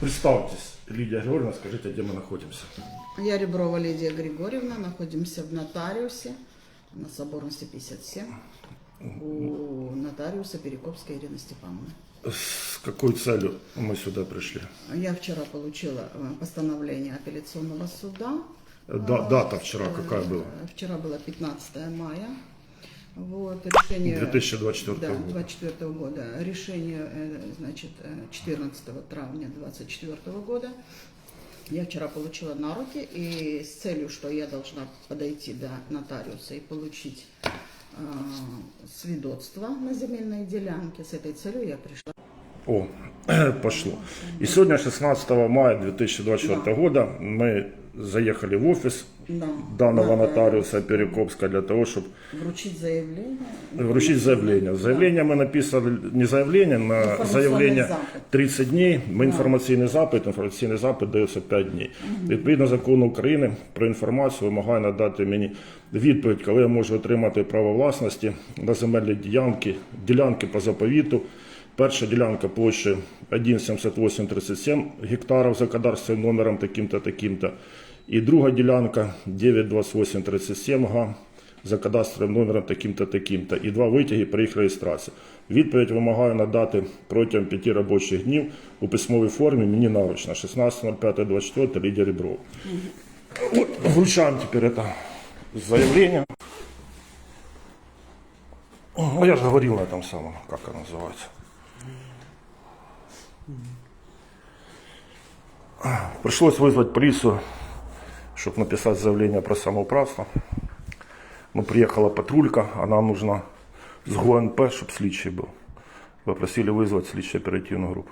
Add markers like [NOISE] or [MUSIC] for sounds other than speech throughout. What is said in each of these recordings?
Представьтесь, Лидия Георгиевна, скажите, где мы находимся. Я Реброва Лидия Григорьевна, находимся в нотариусе на Соборности 57 у нотариуса Перекопской Ирины Степановны. С какой целью мы сюда пришли? Я вчера получила э, постановление апелляционного суда. Да- А, дата вчера э, какая была? Вчера было 15 мая. Вот, решение 2024 да, года. 24 года. Решение, э, значит, э, 14 травня 24 года. Я вчера получила на руки и с целью, что я должна подойти до нотариуса и получить э, свидетельство на земельной делянке. С этой целью я пришла. О, [CLEARS THROAT] пошло. И сегодня, 16 мая 2024 года, мы заехали в офис Да, данного надо нотариуса Перекопска для того, чтобы Вручить заявление. вручить заявление. Заявление мы написали, не заявление, на Информационный заявление запит. 30 дней. Ми інформаційний запит, інформаційний запит дається 5 днів. Відповідно закону України про інформацію вимагає надати мені відповідь, коли я можу отримати право власності на земельні ділянки, ділянки по заповіту. Перша ділянка площі 1,7837 гектарів за кадастровим номером таким-то, таким-то. І друга ділянка 92837 га за кадастровим номером таким-то, таким-то. І два витяги при їх реєстрації. Відповідь вимагаю надати протягом п'яти робочих днів у письмовій формі мені наручно 16.05.24 Лідія Реброва. Вот, вручаем теперь это заявление. Ну, я же говорил на этом самом, как оно называется. Пришлось вызвать полицию, чтобы написать заявление про самоуправство. Ну, приехала патрулька, а нам нужно с ГУНП, чтобы слідчий был. Попросили вызвать слідчу оперативную группу.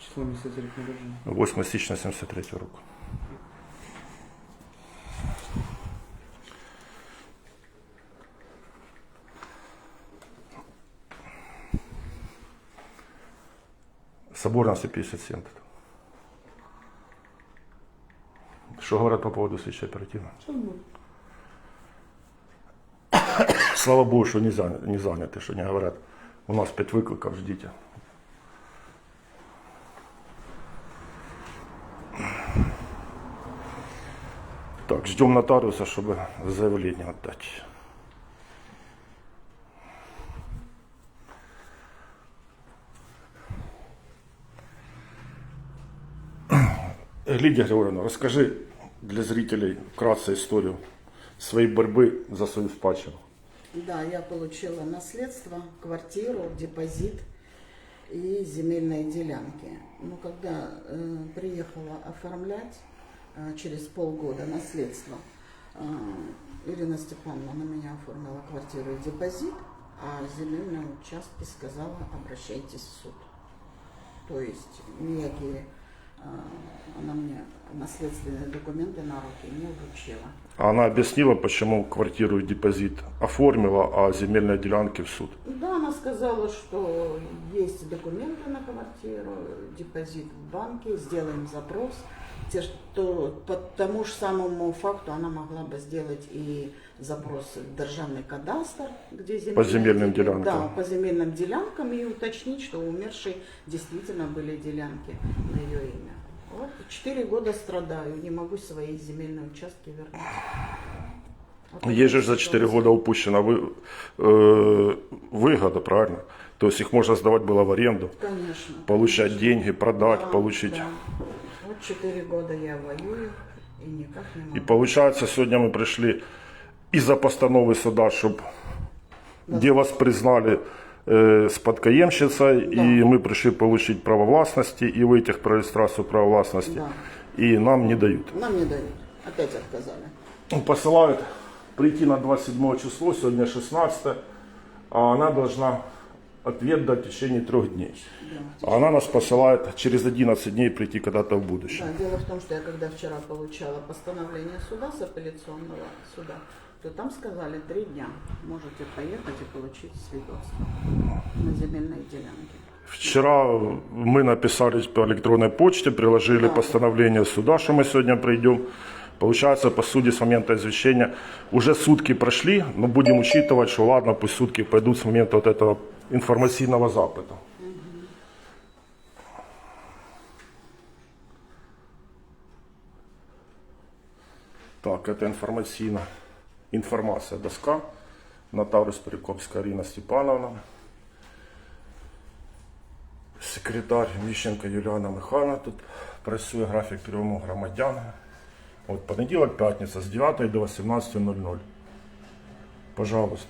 Число місяця рік народження. 8 січня 73 року. Соборності 57 тут. Що говорять по поводу слідчої оперативно? Слава Богу, що не, заня- не заняты, що не говорят. У нас 5 викликів, ждите. Так, ждем нотариуса, чтобы заявление отдать. Лидия Григорьевна, расскажи для зрителей вкратце историю своей борьбы за свою спадщину. Да, я получила наследство, квартиру, депозит и земельные делянки. Но когда э, приехала оформлять э, через полгода наследство, э, Ирина Степановна на меня оформила квартиру и депозит, а земельные участки сказала, обращайтесь в суд. То есть никакие э, она мне наследственные документы на руки не вручила. А Она объяснила, почему квартиру и депозит оформила, а земельные делянки в суд. Да, она сказала, что есть документы на квартиру, депозит в банке, сделаем запрос. Те, что по тому же самому факту она могла бы сделать и запрос в державный кадастр, где земельные По земельным дел- делянкам. Да, по земельным делянкам и уточнить, что у умершей действительно были делянки на ее имя. Вот четыре года страдаю, не могу свои земельные участки вернуть. Вот Есть же такая за 4 ситуация. года упущена вы, э, выгода, правильно? То есть их можно сдавать было в аренду, Конечно. получать деньги, продать, Да, получить. да. Вот четыре года я воюю и никак не могу. И получается, сегодня мы пришли из-за постановы суда, чтобы где вас признали спадкоемщицей, Да. и мы пришли получить право властности и вытяг про регистрацию права властности, Да. и нам не дают. Нам не дают. Опять отказали. Ну, Посылают прийти на 27 число, сегодня 16, а она должна ответ дать в течение трех дней. Да. А она нас посылает через 11 дней прийти когда-то в будущем. Да, дело в том, что я когда вчера получала постановление суда с апелляционного суда, то там сказали три дня можете поехать и получить свидетельство на земельной делянке. Вчера мы написали по электронной почте, приложили Да. постановление суда, что мы сегодня придем. Получается, по сути, с момента извещения уже сутки прошли, но будем учитывать, что ладно, пусть сутки пойдут с момента вот этого інформаційного запиту. Так, это информаційна Інформація доска. Нотариус Перекопська Аріна Степановна. Секретар Міщенко Юліана Михайловна тут працює графік прийому громадян. От понеділок, п'ятниця з 9 до 18.00. Пожалуйста.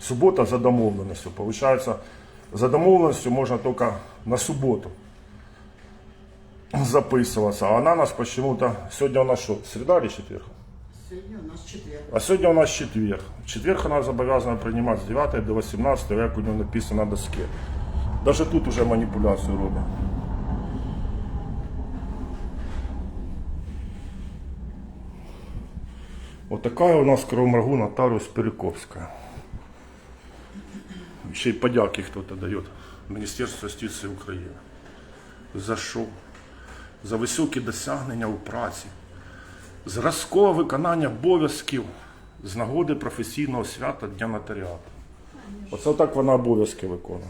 Субота за домовленістю. Получається, за домовленістю можна тільки на суботу записуватися. А вона нас почему-то... Сьогодні у нас що, середа чи четверг? Сегодня у нас четверг. А сьогодні у нас четверг. В четверг вона зобов'язана приймати з 9 до 18, як у нього написано на доске. Даже тут уже маніпуляцію робить. Вот такая у нас кровоморгу нотариус Перековская. Ще й подяки хто-то дає. Міністерство юстиції України. За що? За високі досягнення у праці зразкове виконання обов'язків з нагоди професійного свята Дня нотаріату. Оце так вона обов'язки виконує.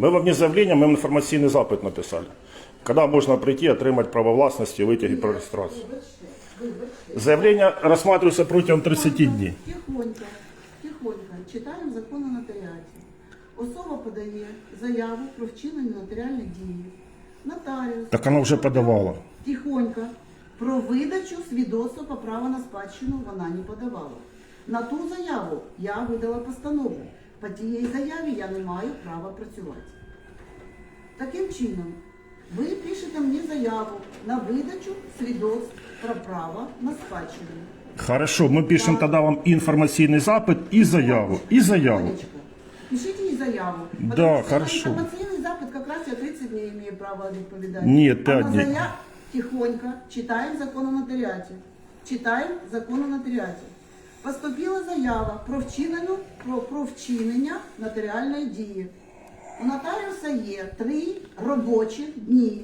Мы вам не заявление, мы вам информационный запит написали. Когда можно прийти, отримать право власности, витяги про реєстрацію. Заявлення розглядаються протягом 30 днів. Тихонько, тихонько. Читаємо закон о нотаріаті. Особа подає заяву про вчинення нотаріальних дій. Нотаріус. Так вона вже подавала. Тихонько. Про видачу свідоцтва по праву на спадщину вона не подавала. На ту заяву я видала постанову. По тієї заяві я не маю права працювати. Таким чином, ви пишете мені заяву на видачу свідоцтв про право на спадщину. Хорошо, ми пишемо тоді вам інформаційний запит і заяву. І заяву. Олечка, пишите ей заяву. Да, Потому хорошо. На информационный запад как раз я 30 дней имею право відповідати. Нет, а пять на заяв тихонько читаем закон о нотаріаті. Читаем закон о нотаріаті. Поступила заява про вчинену про, про вчинення нотаріальної дії. У нотаріуса є три робочі дні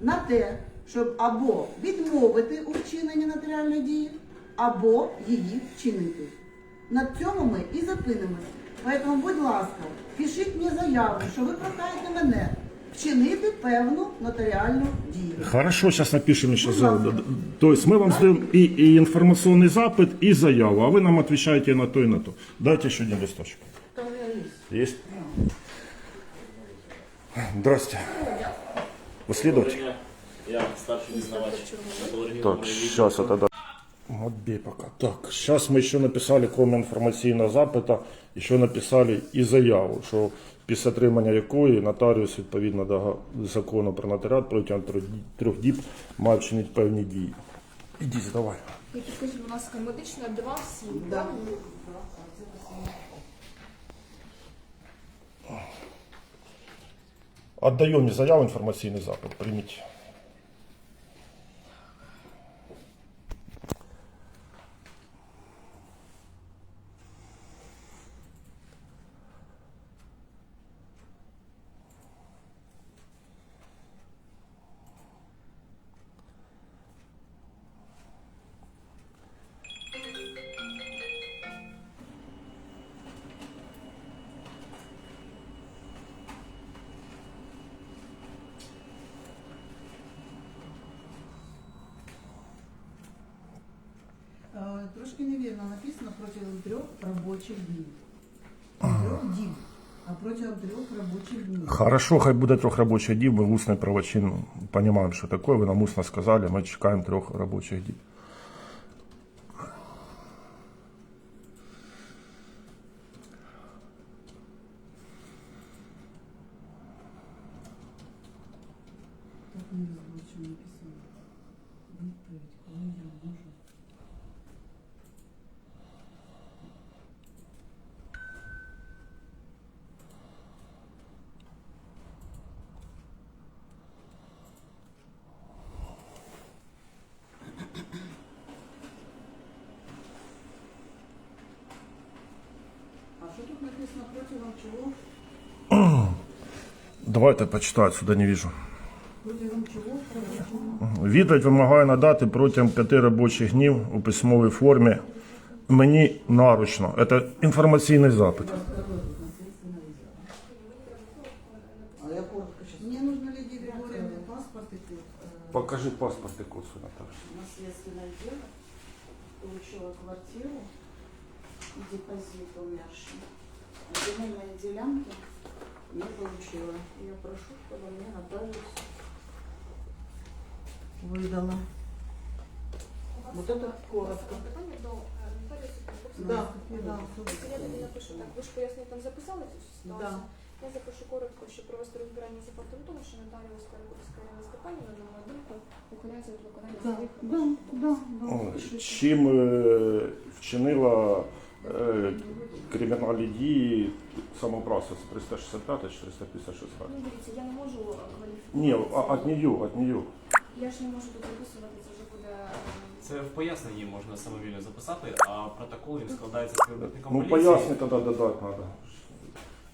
на те, щоб або відмовити у вчиненні нотаріальної дії, або її вчинити. На цьому ми і зупинимося. Тому, будь ласка, пишіть мені заяву, що ви прохаєте мене вчинити певну нотаріальну дію. Хорошо, сейчас напишем еще заяву. То есть мы вам сделаем и, и информационный запит, и заяву, а вы нам отвечаете на то и на то. Дайте еще один листочек. Есть? Здрасте. Вы следователь? Я старший дізнавач. Так, сейчас это да. Отбей пока. Так, сейчас мы еще написали, кроме інформаційного запита, еще написали і заяву, що після отримання якої нотаріус відповідно до закону про нотаріат протягом трьох ді- трьох діб має вчинити певні дії. Ідіть, давай. І підкажіть, будь ласка, медична 2-7. Да. Отдаем заяву, информационный запад. Прийміть. Трошки написано протягом трьох робочих днів. Не Трьох діб, а протягом трьох робочих днів. Хорошо, хай буде трьох робочих днів, ми в усний правочин розуміємо, що таке, ви нам усно сказали, ми чекаємо трьох робочих діб. Так не робочому написано. Відповідь, коли я можу. А що тут написано протягом чого? [CLEARS THROAT] Давайте почитаю, сюди не вижу. Відповідь вимагає надати протягом п'яти робочих днів у письмовій формі. Мені наручно. Це інформаційний запит. Мне нужно Лидии Григорьевне паспорт и код. Покажи паспорт і код, Наташа. Дело. Получила квартиру и депозит умерший А земельные делянки не получила. Я прошу, чтобы мне нотариус выдала. Вот это коротко. Питання до е, Наталії Соколовської. Да, Да, Я тобі напишу так. Ви ж пояснили, там записали цю ситуацію? Да. Я запишу коротко, що провести розбирання за фактом того, що Наталія Скарбовська Ірина Степанівна, на мою думку, ухиляється від виконання Да, своїх да, да, О, да. Чим е, вчинила е, кримінальні дії самоуправства з 365 456 Ну, дивіться, я не можу кваліфікувати. Ні, от нее, от нее. Я ж не можу тут записувати, це вже буде... е, Це в поясненні можна самовільно записати, а протокол він складається співробітником Ну, поліції. поясни тоді додати треба.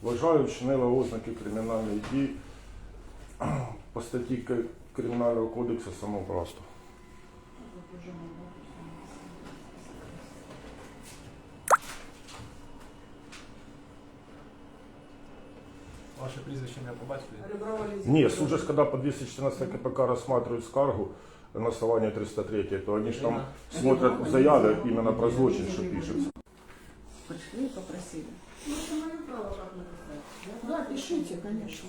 Вважаю, вчинила ознаки кримінальної дії по статті Кримінального кодексу самоуправства. Ваше прізвище ім'я по батькові. Реброва Лидия Ні, Григорьевна. суд же ж, когда по 214 КПК рассматривают скаргу на основании 303, то они же там смотрят в заяве именно про злочин, что пишется. Пришли и попросили. Ну, это мое право как написать. Я Да, так пишите, конечно.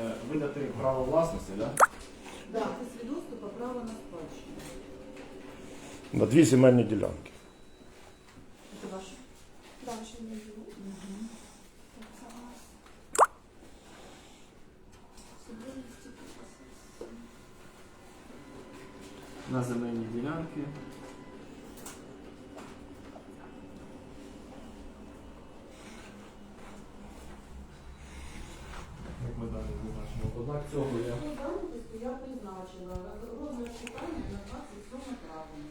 Е, Видати право власності, да? Да, это свидетельство по праву на спадщину. На дві земельні ділянки. Это ваше? Да, ще не було. Так, На земельні ділянки. Як ми далі зазначимо. Однак цього я Ну, дані я призначила. Розгляд питання на 27 травня.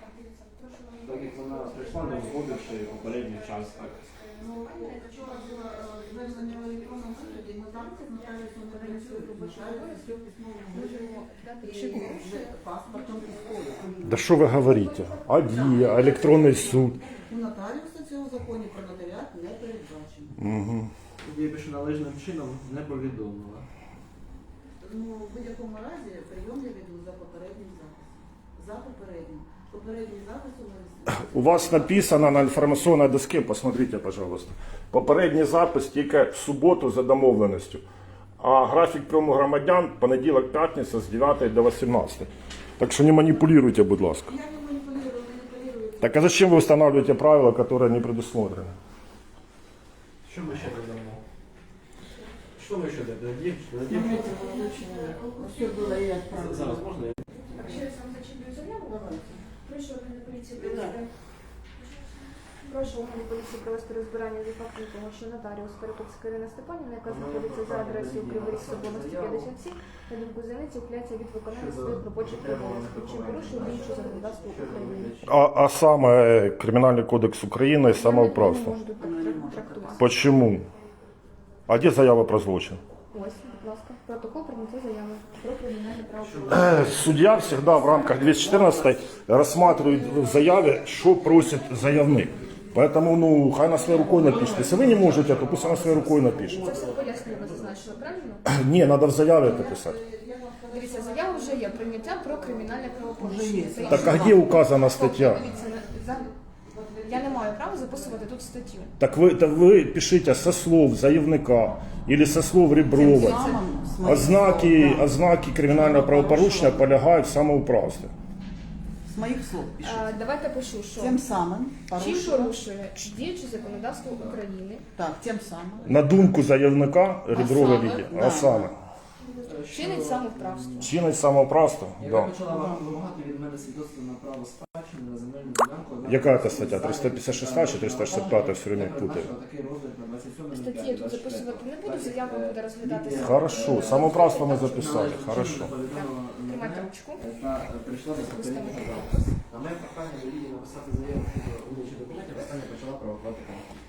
Так, дивіться, прошу вам- Так як вона прийшла, вводивши попередній час, так. Ну, вчора було е, звернення в електронному вигляді, ми там з робочий обов'язок в письмовому вигляді. Можемо дати І паспортом і. Да що ви говорите? А дія, електронний суд. У нотаріуса цього в законі про нотаріат не передбачено. Угу. Я пишу належним чином не повідомила. Ну, в будь-якому разі прийом я веду за попереднім записом. За попереднім. У вас написано на інформаційній досці, посмотрите, пожалуйста. Попередній запис тільки в суботу за домовленістю. А графік прийому громадян понеділок, п'ятниця з 9 до 18. Так що не маніпулюйте, будь ласка. Я не манипулирую, манипулирую. Так а зачем ви встановлюєте правила, які не предусмотрены? Що ми ще додамо? Що ми ще отправлено. Зараз можна я? Так, ще раз вам зачіплюю заяву. Давайте. Прошу органи поліції провести. Прошу органи поліції провести розбирання за фактом того, що нотаріус Перекопська Ірина Степанівна, яка знаходиться за адресою Кривий Ріг Соборності 57, на думку зениці ухиляється від виконання своїх робочих обов'язків, чим порушує інше законодавство України. А, а саме Кримінальний кодекс України і самоуправство. Я можу так трактувати. Почему? А де заява про злочин? Ось, будь ласка, протокол прийняття заяви про кримінальне правопорушення. Судья всегда в рамках 214 рассматривает в заяве, что просит заявник. Поэтому, ну, хай на своей рукой напишет. Если вы не можете, то пусть она своей рукой напишет. Це все пояснено, ви зазначили, правильно? Не, надо [CLEARS THROAT] в заяве это писать. Дивіться, заява вже є прийняття про кримінальне правопорушення. Це Так а інше. где указана статья? Дивіться, на- за- я не маю права записувати тут статтю. Так вы, так вы пишите со слов заявника или со слов Реброва. Самым, с моих Ознаки, слов, да. ознаки кримінального правопорушення полягають в самоуправстві. С моих слов пишите. А, давайте пишу, що Тем самым чим порушила. порушує діюче законодавство України. Так, тем самым. На думку заявника Реброва саме? Да. А саме. Чинить самовправство. Чинить самоправство? Яка Да. почала вам вимагати від мене свідоцтво на право спадщини на земельну ділянку. однак Яка це стаття? зараз 356 чи 365? я Все время передбачила путаю. такий розгляд на 27 Статті я тут записувати не буду, заява буде розглядатися. Хорошо, самоправство ми записали. Хорошо. Тримайте ручку. Та е, прийшла до попереднього запису. На моє прохання до Лідії написати заяву щодо видачі документів, остання почала провокувати конфлікт.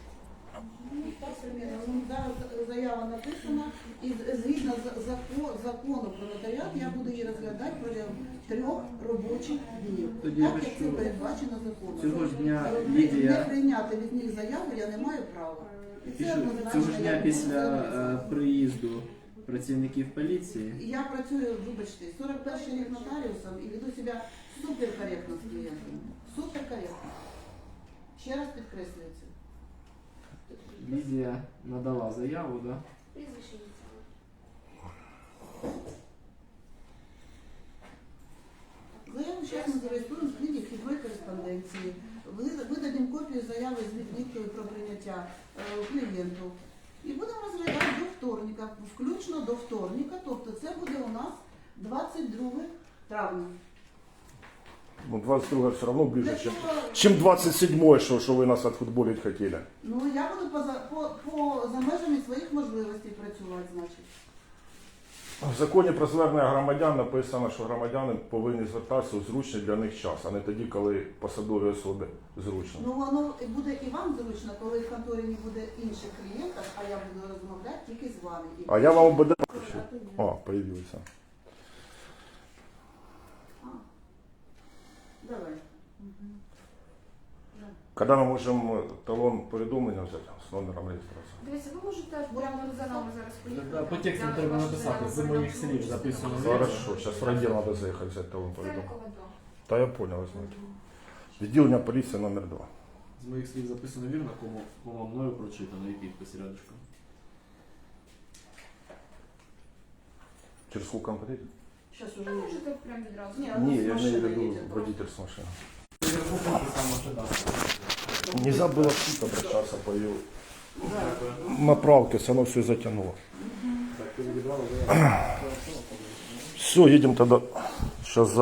Ну, Зараз заява написана, і згідно з зако- закону про нотаріат я буду її розглядати протягом трьох робочих днів. Тоді так як це передбачено законом. цього ж дня Не- Лідія- Не прийняти від них заяву я не маю права. І це цього ж дня буду після е, приїзду працівників поліції Я працюю, вибачте, 41 рік нотаріусом і веду себе суперкоректно з клієнтом. Суперкоректно. Ще раз підкреслюю це. Лідія надала заяву, да? Прізвище ініціали. Заяву зараз ми зареєструємо в книгі вхідної кореспонденції. Ви- Видадимо копію заяви з відміткою про прийняття е, клієнту. І будемо розглядати до вторника, включно до вторника, тобто це буде у нас 22 травня. Ну, 22 все равно ближе, чем, чем 27 що, що ви нас отфутболить хотіли. Ну я буду поза, по, по, за межами своїх можливостей працювати, значить. В законі про звернення громадян написано, що громадяни повинні звертатися у зручний для них час, а не тоді, коли посадові особи зручно. Ну воно буде і вам зручно, коли в конторі не буде інших клієнтів, а я буду розмовляти тільки з вами. І- А я вам то. О, появился. А. Давай. Мгм. Когда мы можем э, талон повідомлення взяти з номером реєстрації? Дивіться, ви можете прямо за нами зараз поїхати. Да, По тексту взяти треба вашу написати, заяву, з моїх передати слів в записано. службу. Хорошо, сейчас в роддел надо заехать взять талон Це повідомлення. рекомендую. Та я понял, ви знаєте. Відділення поліції номер 2. З моїх слів записано вірно, кому, кому мною прочитано і підпис рядочком. Через сколько он подъедет? Щас Та уже можете прямо відразу. Ні, Ні, з я машини имею в виду їде. водитель с машины. Дякую. Нельзя было в суд обращаться по ее Дякую. направке, все равно все затянуло. Все, едем тогда. Сейчас за